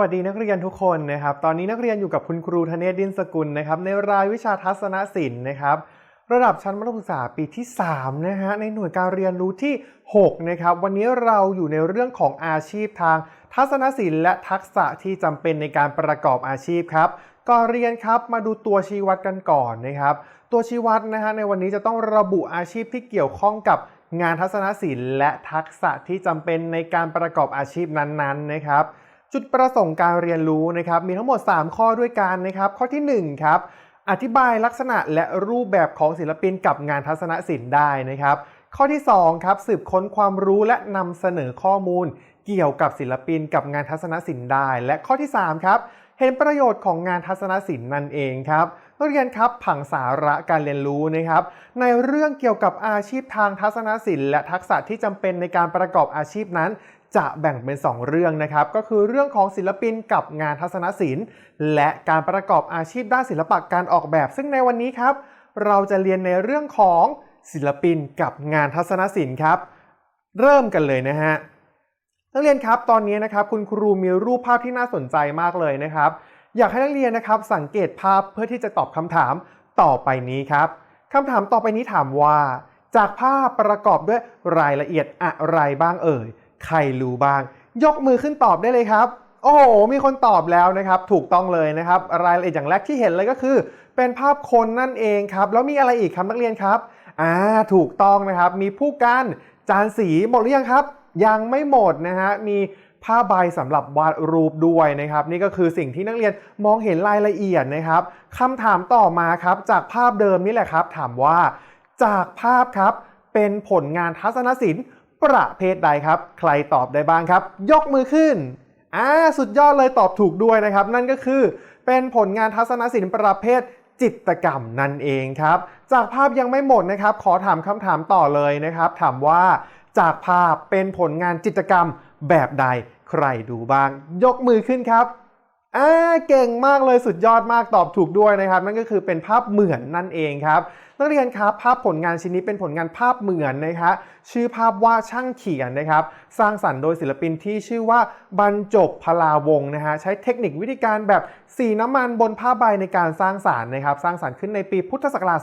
วัสดีนักเรียนทุกคนนะครับ ตอนนี้นักเรียนอยู่กับคุณครูธเนศดินสกุลนะครับ ในรายวิชาทัศนศิลป์นะครับ ระดับชั้นมัธยมศึกษาปีที่3นะฮะในหน่วยการเรียนรู้ที่ 6 นะครับ วันนี้เราอยู่ในเรื่องของอาชีพทางทัศนศิลป์และทักษะที่จำเป็นในการประกอบอาชีพครับก่อนเรียนครับมาดูตัวชี้วัดกันก่อนนะครับ ตัวชี้วัดนะฮะในวันนี้จะต้องระบุอาชีพที่เกี่ยวข้องกับงานทัศนศิลป์และทักษะที่จำเป็นในการประกอบอาชีพนั้นๆนะครับ จุดประสงค์การเรียนรู้นะครับมีทั้งหมด 3 ข้อด้วยกันนะครับข้อทีหนึ่1ครับอธิบายลักษณะและรูปแบบของศิลปินกับงานทัศนศิลป์ได้นะครับ ข้อที่2ครับสืบค้นความรู้และนำเสนอข้อมูล เกี่ยวกับศิลปินกับงานทัศนศิลป์ได้ และข้อที่3ครับเห็นประโยชน์ของงานทัศนศิลป์นั่นเองครับนักเรียนครับผังสาระการเรียนรู้นะครับ ในเรื่องเกี่ยวกับอาชีพทางทัศนศิลป์และทักษะที่จำเป็นในการประกอบอาชีพนั้น จะแบ่งเป็น 2 เรื่องนะครับ ก็คือเรื่องของศิลปินกับงานทัศนศิลป์ และการประกอบอาชีพด้านศิลปะการออกแบบ ซึ่งในวันนี้ครับ เราจะเรียนในเรื่องของศิลปินกับงานทัศนศิลป์ครับ เริ่มกันเลยนะฮะนักเรียนครับตอนนี้นะครับคุณครูมีรูปภาพที่น่าสนใจมากเลยนะครับ อยากให้นักเรียนนะครับ สังเกตภาพเพื่อที่จะตอบคำถามต่อไปนี้ครับคำถามต่อไปนี้ถามว่า จากภาพประกอบด้วยรายละเอียดอะไรบ้างเอ่ย ใครรู้บ้าง ยกมือขึ้นตอบได้เลยครับ โอ้โห มีคนตอบแล้วนะครับ ถูกต้องเลยนะครับ รายละเอียดอย่างแรกที่เห็นเลยก็คือ เป็นภาพคนนั่นเองครับ แล้วมีอะไรอีกครับนักเรียนครับอ่าถูกต้องนะครับ มีผู้กันจานสีหมดหรือยังครับ ยังไม่หมดนะฮะ มีผ้าใบสำหรับวาดรูปด้วยนะครับ นี่ก็คือสิ่งที่นักเรียนมองเห็นรายละเอียดนะครับคำถามต่อมาครับ จากภาพเดิมนี่แหละครับ ถามว่า จากภาพครับเป็นผลงานทัศนศิลป์ ประเภทใดครับ ใครตอบได้บ้างครับ ยกมือขึ้นอ่าสุดยอดเลยตอบถูกด้วยนะครับ นั่นก็คือเป็นผลงานทัศนศิลป์ประเภทจิตรกรรมนั่นเองครับ จากภาพยังไม่หมดนะครับ ขอถามคำถามต่อเลยนะครับ ถามว่าจากภาพเป็นผลงานจิตรกรรมแบบใดใครดูบ้าง ยกมือขึ้นครับ อ่าเก่งมากเลยสุดยอดมากตอบถูกด้วยนะครับ นั่นก็คือเป็นภาพเหมือนนั่นเองครับนักเรียนครับภาพผลงานชิ้นนี้เป็นผลงานภาพเหมือนนะคะชื่อภาพว่าช่างเขียนนะครับ สร้างสรรค์โดยศิลปินที่ชื่อว่าบรรจบพลาวงนะฮะใช้เทคนิควิธีการแบบสีน้ำมันบนผ้าใบในการสร้างสารรค์นะครับ สร้างสรรค์ขึ้นในปีพุทธศักราช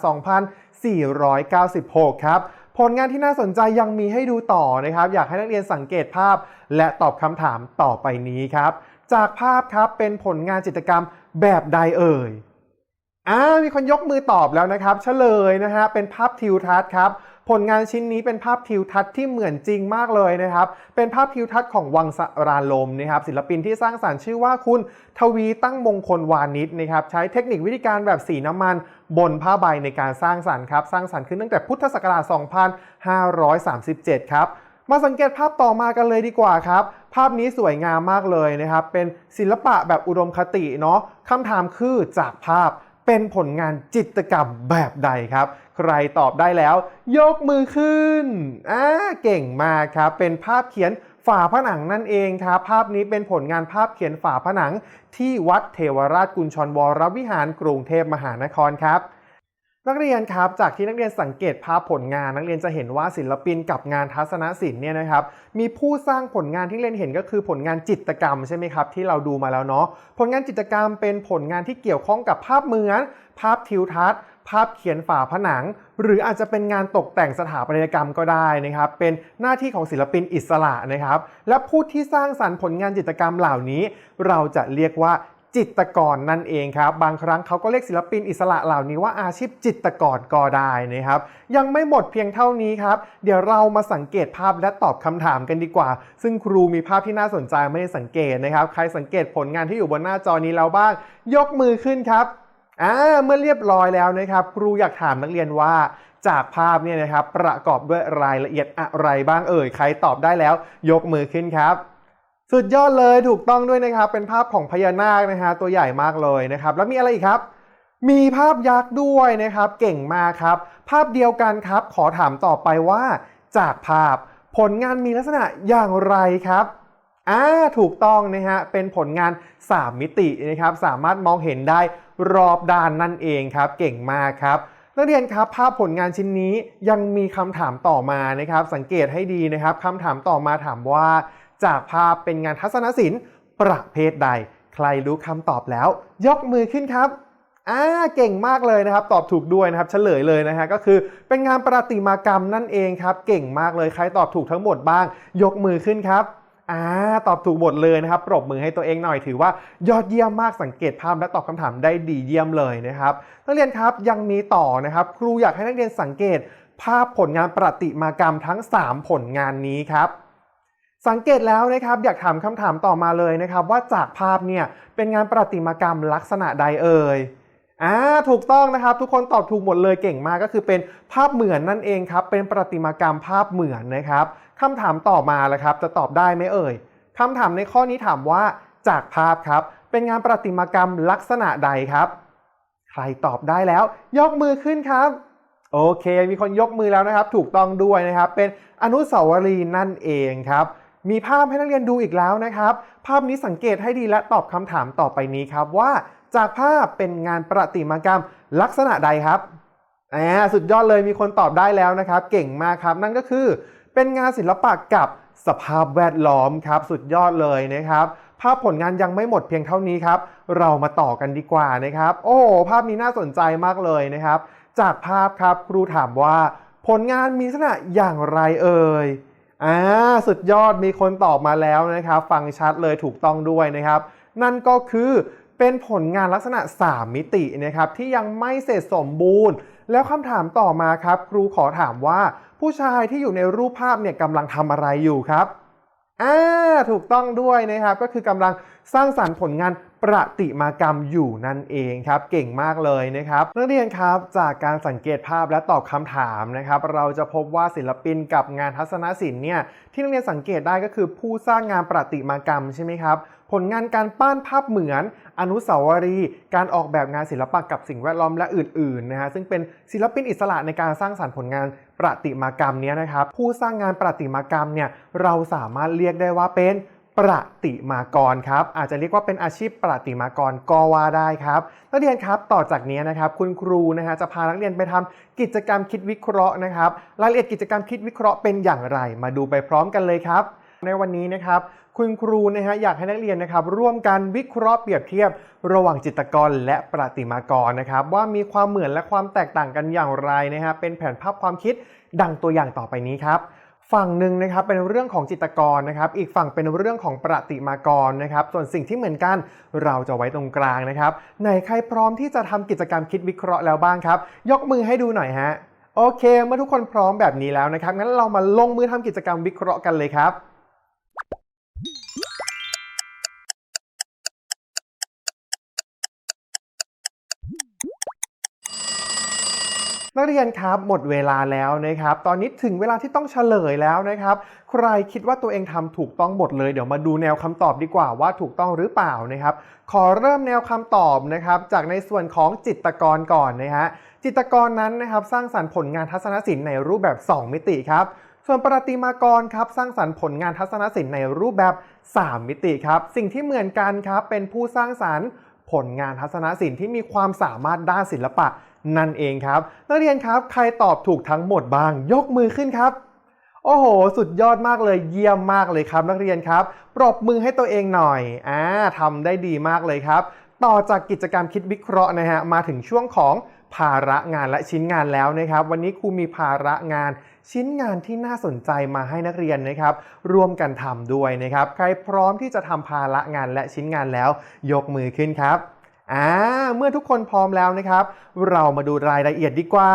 2496 ครับผลงานที่น่าสนใจยังมีให้ดูต่อนะครับ อยากให้นักเรียนสังเกตภาพ และตอบคำถามต่อไปนี้ครับ จากภาพครับเป็นผลงานจิตรกรรมแบบใดเอ่ยอ่ามีคนยกมือตอบแล้วนะครับเฉลยนะฮะเป็นภาพทิวทัศน์ครับผลงานชิ้นนี้เป็นภาพทิวทัศน์ที่เหมือนจริงมากเลยนะครับ เป็นภาพทิวทัศน์ของวังสราลมนะครับ ศิลปินที่สร้างสรรค์ชื่อว่าคุณทวีตั้งมงคลวานิชนะครับ ใช้เทคนิควิธีการแบบสีน้ำมัน บนผ้าใบในการสร้างสรรค์ครับ สร้างสรรค์ขึ้นตั้งแต่พุทธศักราช 2537 ครับ มาสังเกตภาพต่อมากันเลยดีกว่าครับ ภาพนี้สวยงามมากเลยนะครับ เป็นศิลปะแบบอุดมคติเนาะคำถามคือจากภาพเป็นผลงานจิตรกรรมแบบใดครับ ใครตอบได้แล้ว ยกมือขึ้นอ่าเก่งมากครับ เป็นภาพเขียนฝาผนังนั่นเองครับ ภาพนี้เป็นผลงานภาพเขียนฝาผนัง ที่วัดเทวราชกุญชรวรวิหารกรุงเทพมหานครครับ นักเรียนครับ จากที่นักเรียนสังเกตภาพผลงาน นักเรียนจะเห็นว่าศิลปินกับงานทัศนศิลป์เนี่ยนะครับ มีผู้สร้างผลงานที่เรียนเห็นก็คือผลงานจิตรกรรมใช่ไหมครับที่เราดูมาแล้วเนาะ ผลงานจิตรกรรมเป็นผลงานที่เกี่ยวข้องกับภาพเหมือน ภาพทิวทัศน์ ภาพเขียนฝาผนัง หรืออาจจะเป็นงานตกแต่งสถาปัตยกรรมก็ได้นะครับ เป็นหน้าที่ของศิลปินอิสระนะครับ และผู้ที่สร้างสรรค์ผลงานจิตรกรรมเหล่านี้ เราจะเรียกว่า จิตกรนั่นเองครับ บางครั้งเขาก็เรียกศิลปินอิสระเหล่านี้ว่าอาชีพจิตกรก็ได้นะครับ ยังไม่หมดเพียงเท่านี้ครับ เดี๋ยวเรามาสังเกตภาพและตอบคำถามกันดีกว่า ซึ่งครูมีภาพที่น่าสนใจไม่ได้สังเกตนะครับ ใครสังเกตผลงานที่อยู่บนหน้าจอนี้แล้วบ้าง ยกมือขึ้นครับอ่าเมื่อเรียบร้อยแล้วนะครับ ครูอยากถามนักเรียนว่าจากภาพเนี่ยนะครับประกอบด้วยรายละเอียดอะไรบ้างเอ่ยใครตอบได้แล้ว ยกมือขึ้นครับ สุดยอดเลยถูกต้องด้วยนะครับ เป็นภาพของพญานาคนะฮะตัวใหญ่มากเลยนะครับ แล้วมีอะไรอีกครับ มีภาพยักษ์ด้วยนะครับ เก่งมากครับ ภาพเดียวกันครับ ขอถามต่อไปว่า จากภาพผลงานมีลักษณะอย่างไรครับอ่าถูกต้องนะฮะเป็นผลงาน 3 มิตินะครับ สามารถมองเห็นได้รอบด้านนั่นเองครับ เก่งมากครับนักเรียนครับภาพผลงานชิ้นนี้ยังมีคำถามต่อมานะครับ สังเกตให้ดีนะครับคำถามต่อมาถามว่า จากภาพเป็นงานทัศนศิลป์ประเภทใด ใครรู้คำตอบแล้ว ยกมือขึ้นครับอ่าเก่งมากเลยนะครับ ตอบถูกด้วยนะครับ เฉลยเลยนะฮะก็คือเป็นงานประติมากรรมนั่นเองครับ เก่งมากเลยใครตอบถูกทั้งหมดบ้าง ยกมือขึ้นครับอ่าตอบถูกหมดเลยนะครับ ปรบมือให้ตัวเองหน่อยถือว่ายอดเยี่ยมมากสังเกตภาพและตอบคำถามได้ดีเยี่ยมเลยนะครับนักเรียนครับยังมีต่อนะครับ ครูอยากให้นักเรียนสังเกต ภาพผลงานประติมากรรมทั้ง 3 ผลงานนี้ครับ สังเกตแล้วนะครับอยากถามคำถามต่อมาเลยนะครับ ว่าจากภาพเนี่ยเป็นงานประติมากรรมลักษณะใดเอ่ยอ่าถูกต้องนะครับ ทุกคนตอบถูกหมดเลยเก่งมากก็คือเป็นภาพเหมือนนั่นเองครับ เป็นประติมากรรมภาพเหมือนนะครับคำถามต่อมาแล้วครับ จะตอบได้ไหมเอ่ยคำถามในข้อนี้ถามว่าจากภาพครับ เป็นงานประติมากรรมลักษณะใดครับ ใครตอบได้แล้ว ยกมือขึ้นครับโอเค มีคนยกมือแล้วนะครับ ถูกต้องด้วยนะครับ เป็นอนุสาวรีย์นั่นเองครับ มีภาพให้นักเรียนดูอีกแล้วนะครับ ภาพนี้สังเกตให้ดีและตอบคำถามต่อไปนี้ครับว่า จากภาพเป็นงานประติมากรรมลักษณะใดครับอ่าสุดยอดเลยมีคนตอบได้แล้วนะครับ เก่งมากครับ นั่นก็คือ เป็นงานศิลปะกับสภาพแวดล้อมครับ สุดยอดเลยนะครับ ภาพผลงานยังไม่หมดเพียงเท่านี้ครับ เรามาต่อกันดีกว่านะครับ โอ้ภาพนี้น่าสนใจมากเลยนะครับ จากภาพครับครูถามว่า ผลงานมีลักษณะอย่างไรเอ่ย อ่าสุดยอดมีคนตอบมาแล้วนะครับ ฟังชัดเลยถูกต้องด้วยนะครับ นั่นก็คือเป็นผลงานลักษณะ 3 มิตินะครับ ที่ยังไม่เสร็จสมบูรณ์ แล้วคำถามต่อมาครับ ครูขอถามว่า ผู้ชายที่อยู่ในรูปภาพเนี่ยกำลังทำอะไรอยู่ครับอ่าถูกต้องด้วยนะครับ ก็คือกำลังสร้างสรรค์ผลงาน ประติมากรรมอยู่นั่นเองครับ เก่งมากเลยนะครับนักเรียนครับจากการสังเกตภาพและตอบคำถามนะครับ เราจะพบว่าศิลปินกับงานทัศนศิลป์เนี่ยที่นักเรียนสังเกตได้ก็คือผู้สร้างงานประติมากรรมใช่ไหมครับผลงานการปั้นภาพเหมือน อนุสาวรีย์การออกแบบงานศิลปะกับสิ่งแวดล้อมและอื่นๆนะฮะซึ่งเป็นศิลปินอิสระในการสร้างสรรค์ผลงานประติมากรรมเนี้ยนะครับ ผู้สร้างงานประติมากรรมเนี่ยเราสามารถเรียกได้ว่าเป็น ประติมากรครับอาจจะเรียกว่าเป็นอาชีพประติมากรก็ว่าได้ครับนักเรียนครับต่อจากนี้นะครับคุณครูนะฮะจะพานักเรียนไปทำกิจกรรมคิดวิเคราะห์นะครับรายละเอียดกิจกรรมคิดวิเคราะห์เป็นอย่างไร มาดูไปพร้อมกันเลยครับ ในวันนี้นะครับคุณครูนะฮะอยากให้นักเรียนนะครับ ร่วมกันวิเคราะห์เปรียบเทียบ ระหว่างจิตรกรและประติมากรนะครับ ว่ามีความเหมือนและความแตกต่างกันอย่างไรนะฮะเป็นแผนภาพความคิดดังตัวอย่างต่อไปนี้ครับ ฝั่งหนึ่งนะครับเป็นเรื่องของจิตกรนะครับ อีกฝั่งเป็นเรื่องของประติมากรนะครับ ส่วนสิ่งที่เหมือนกันเราจะไว้ตรงกลางนะครับไหนใครพร้อมที่จะทำกิจกรรมคิดวิเคราะห์แล้วบ้างครับ ยกมือให้ดูหน่อยฮะโอเค เมื่อทุกคนพร้อมแบบนี้แล้วนะครับงั้นเรามาลงมือทำกิจกรรมวิเคราะห์กันเลยครับ นักเรียนครับหมดเวลาแล้วนะครับ ตอนนี้ถึงเวลาที่ต้องเฉลยแล้วนะครับ ใครคิดว่าตัวเองทำถูกต้องหมดเลย เดี๋ยวมาดูแนวคำตอบดีกว่าว่าถูกต้องหรือเปล่านะครับ ขอเริ่มแนวคำตอบนะครับ จากในส่วนของจิตกรก่อนนะฮะจิตกรนั้นนะครับสร้างสรรค์ผลงานทัศนศิลป์ในรูปแบบ 2 มิติครับส่วนประติมากรครับสร้างสรรค์ผลงานทัศนศิลป์ในรูปแบบ 3 มิติครับ สิ่งที่เหมือนกันครับเป็นผู้สร้างสรรค์ผลงานทัศนศิลป์ที่มีความสามารถด้านศิลปะ นั่นเองครับ นักเรียนครับใครตอบถูกทั้งหมดบ้าง ยกมือขึ้นครับ โอ้โห สุดยอดมากเลยเยี่ยมมากเลยครับ นักเรียนครับ ปรบมือให้ตัวเองหน่อยอ่าทำได้ดีมากเลยครับ ต่อจากกิจกรรมคิดวิเคราะห์นะฮะมาถึงช่วงของภาระงานและชิ้นงานแล้วนะครับ วันนี้ครูมีภาระงานชิ้นงานที่น่าสนใจมาให้นักเรียนนะครับ ร่วมกันทำด้วยนะครับ ใครพร้อมที่จะทำภาระงานและชิ้นงานแล้ว ยกมือขึ้นครับ อ่าเมื่อทุกคนพร้อมแล้วนะครับ เรามาดูรายละเอียดดีกว่า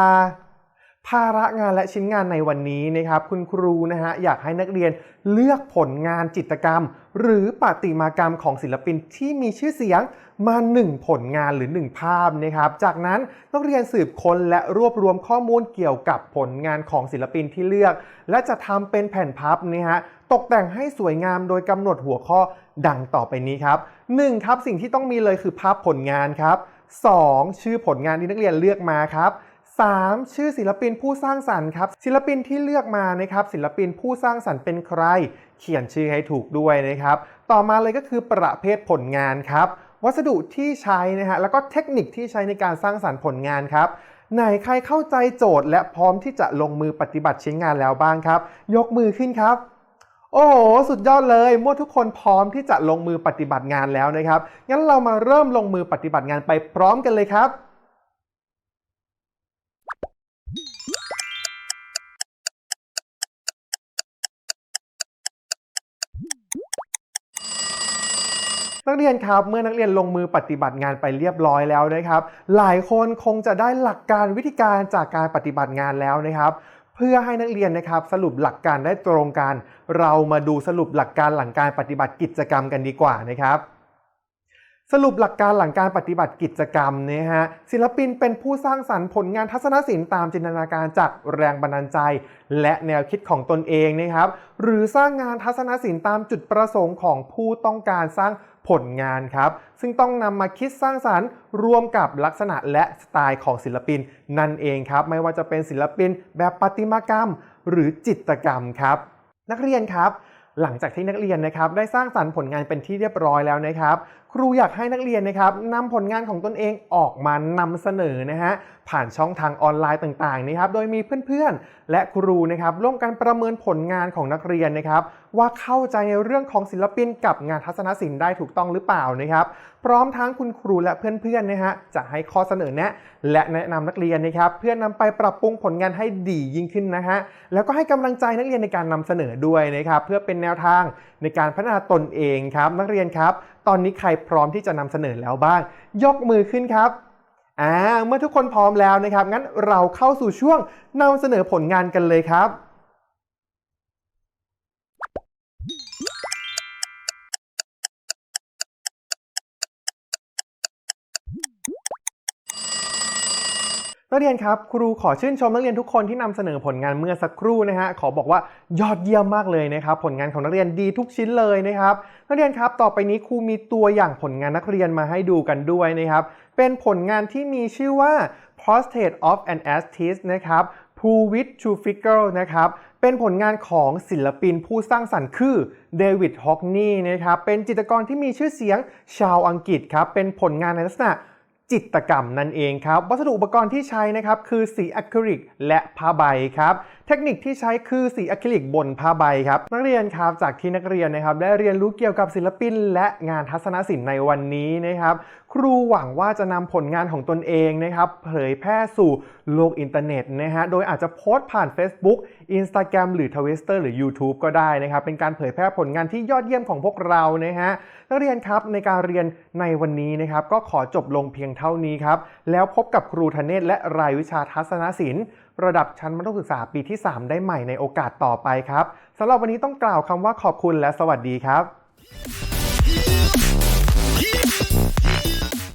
ภาระงานและชิ้นงานในวันนี้นะครับคุณครูนะฮะอยากให้นักเรียนเลือกผลงานจิตรกรรม หรือประติมากรรมของศิลปินที่มีชื่อเสียงมา 1 ผลงานหรือ 1 ภาพนะครับจากนั้นนักเรียนสืบค้นและรวบรวมข้อมูลเกี่ยวกับผลงานของศิลปินที่เลือก และจะทำเป็นแผ่นพับนะฮะตกแต่งให้สวยงามโดยกำหนดหัวข้อดังต่อไปนี้ครับ 1. ครับสิ่งที่ต้องมีเลยคือภาพผลงานครับ 2. ชื่อผลงานที่นักเรียนเลือกมาครับ 3. ชื่อศิลปินผู้สร้างสรรค์ครับ ศิลปินที่เลือกมานะครับ ศิลปินผู้สร้างสรรค์เป็นใคร เขียนชื่อให้ถูกด้วยนะครับ ต่อมาเลยก็คือประเภทผลงานครับ วัสดุที่ใช้นะฮะ แล้วก็เทคนิคที่ใช้ในการสร้างสรรค์ผลงานครับ ไหนใครเข้าใจโจทย์ และพร้อมที่จะลงมือปฏิบัติชิ้นงานแล้วบ้างครับ ยกมือขึ้นครับโอ้โห สุดยอดเลยเมื่อทุกคนพร้อมที่จะลงมือปฏิบัติงานแล้วนะครับ งั้นเรามาเริ่มลงมือปฏิบัติงานไปพร้อมกันเลยครับ นักเรียนครับเมื่อนักเรียนลงมือปฏิบัติงานไปเรียบร้อยแล้วนะครับ หลายคนคงจะได้หลักการวิธีการจากการปฏิบัติงานแล้วนะครับเพื่อให้นักเรียนนะครับสรุปหลักการได้ตรงกัน เรามาดูสรุปหลักการหลังการปฏิบัติกิจกรรมกันดีกว่านะครับ สรุปหลักการหลังการปฏิบัติกิจกรรมนะฮะศิลปินเป็นผู้สร้างสรรค์ผลงานทัศนศิลป์ตามจินตนาการจากแรงบันดาลใจ และแนวคิดของตนเองนะครับ หรือสร้างงานทัศนศิลป์ตามจุดประสงค์ของผู้ต้องการสร้าง ผลงานครับ ซึ่งต้องนำมาคิดสร้างสรรค์รวมกับลักษณะและสไตล์ของศิลปิน นั่นเองครับ ไม่ว่าจะเป็นศิลปินแบบประติมากรรม หรือจิตรกรรมครับ นักเรียนครับ หลังจากที่นักเรียนนะครับ ได้สร้างสรรค์ผลงานเป็นที่เรียบร้อยแล้วนะครับ ครูอยากให้นักเรียนนะครับนำผลงานของตนเองออกมานำเสนอนะฮะ ผ่านช่องทางออนไลน์ต่างๆนะครับ โดยมีเพื่อนๆ และครูนะครับร่วมกันประเมินผลงานของนักเรียนนะครับว่าเข้าใจในเรื่องของศิลปินกับงานทัศนศิลป์ได้ถูกต้องหรือเปล่านะครับ พร้อมทั้งคุณครูและเพื่อนๆนะฮะจะให้ข้อเสนอแนะและแนะนำนักเรียนนะครับเพื่อนำไปปรับปรุงผลงานให้ดียิ่งขึ้นนะฮะแล้วก็ให้กำลังใจนักเรียนในการนำเสนอด้วยนะครับเพื่อเป็นแนวทางในการพัฒนาตนเองครับ นักเรียนครับ ตอนนี้ใครพร้อมที่จะนำเสนอแล้วบ้าง ยกมือขึ้นครับ อ่าเมื่อทุกคนพร้อมแล้วนะครับ งั้นเราเข้าสู่ช่วงนำเสนอผลงานกันเลยครับ นักเรียนครับครูขอชื่นชมนักเรียนทุกคนที่นำเสนอผลงานเมื่อสักครู่นะฮะขอบอกว่ายอดเยี่ยมมากเลยนะครับผลงานของนักเรียนดีทุกชิ้นเลยนะครับนักเรียนครับต่อไปนี้ครูมีตัวอย่างผลงานนักเรียนมาให้ดูกันด้วยนะครับเป็นผลงานที่มีชื่อว่า Portrait of an Artist นะครับ Prove with True Figure นะครับเป็นผลงานของศิลปินผู้สร้างสรรค์คือเดวิดฮอกนีย์นะครับเป็นจิตรกรที่มีชื่อเสียงชาวอังกฤษครับเป็นผลงานในลักษณะ จิตกรรมนั่นเองครับ วัสดุอุปกรณ์ที่ใช้นะครับคือสีอะคริลิกและผ้าใบครับ เทคนิคที่ใช้คือสีอะคริลิกบนผ้าใบครับนักเรียนครับจากที่นักเรียนนะครับได้เรียนรู้เกี่ยวกับศิลปิน และงานทัศนศิลป์ในวันนี้นะครับ ครูหวังว่าจะนำผลงานของตนเองนะครับเผยแพร่สู่โลกอินเทอร์เน็ตนะฮะโดยอาจจะโพสต์ผ่าน Facebook Instagram หรือ Twitter หรือ YouTube ก็ได้นะครับเป็นการเผยแพร่ผลงานที่ยอดเยี่ยมของพวกเรานะฮะนักเรียนครับในการเรียนในวันนี้นะครับก็ขอจบลงเพียงเท่านี้ครับแล้วพบกับครูธเนศและรายวิชาทัศนศิลป์ ระดับชั้นมัธยมศึกษาปีที่ 3 ได้ใหม่ในโอกาสต่อไปครับสำหรับวันนี้ต้องกล่าวคำว่าขอบคุณและสวัสดีครับ